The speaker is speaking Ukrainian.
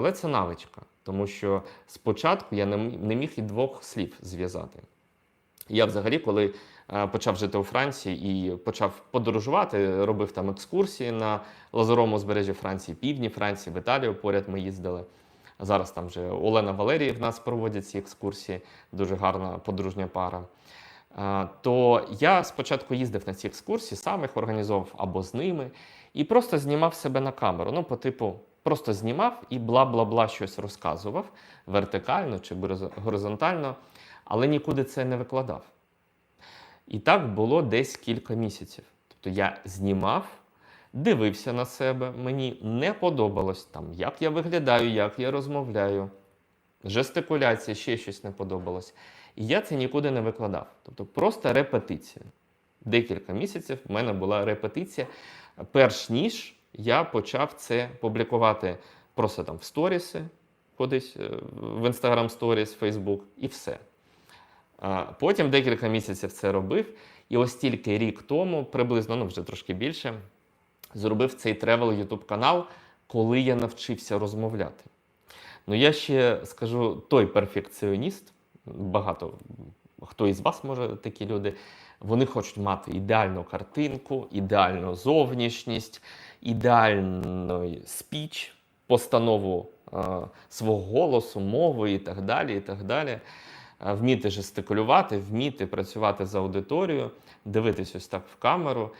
Але це навичка, тому що спочатку я не міг і двох слів зв'язати. Я взагалі, коли е, почав жити у Франції і почав подорожувати, робив там екскурсії на лазурому узбережжі Франції, півдні Франції, в Італію поряд ми їздили. Зараз там вже Олена Валерій в нас проводять ці екскурсії, дуже гарна подружня пара. Е, То я спочатку їздив на ці екскурсії, сам їх організовував або з ними, і просто знімав себе на камеру. Ну, по типу, просто знімав і бла-бла-бла щось розказував вертикально чи горизонтально, але нікуди це не викладав. І так було десь кілька місяців. Тобто я знімав, дивився на себе, мені не подобалось там, як я виглядаю, як я розмовляю, жестикуляція, ще щось не подобалось. І я це нікуди не викладав. Тобто просто репетиція. Декілька місяців в мене була репетиція, перш ніж я почав це публікувати просто там в сторіси, кудись е, в Instagram Stories, Facebook і все. Потім декілька місяців це робив, і ось тільки рік тому, приблизно, ну вже трошки більше, зробив цей тревел YouTube канал, коли я навчився розмовляти. Ну, я ще скажу той перфекціоніст, багато хто із вас може такі люди. Вони хочуть мати ідеальну картинку, ідеальну зовнішність, ідеальний спіч, постанову е, свого голосу, мови і так далі. і так далі. Е, Вміти жестикулювати, вміти працювати з аудиторією, дивитись ось так в камеру.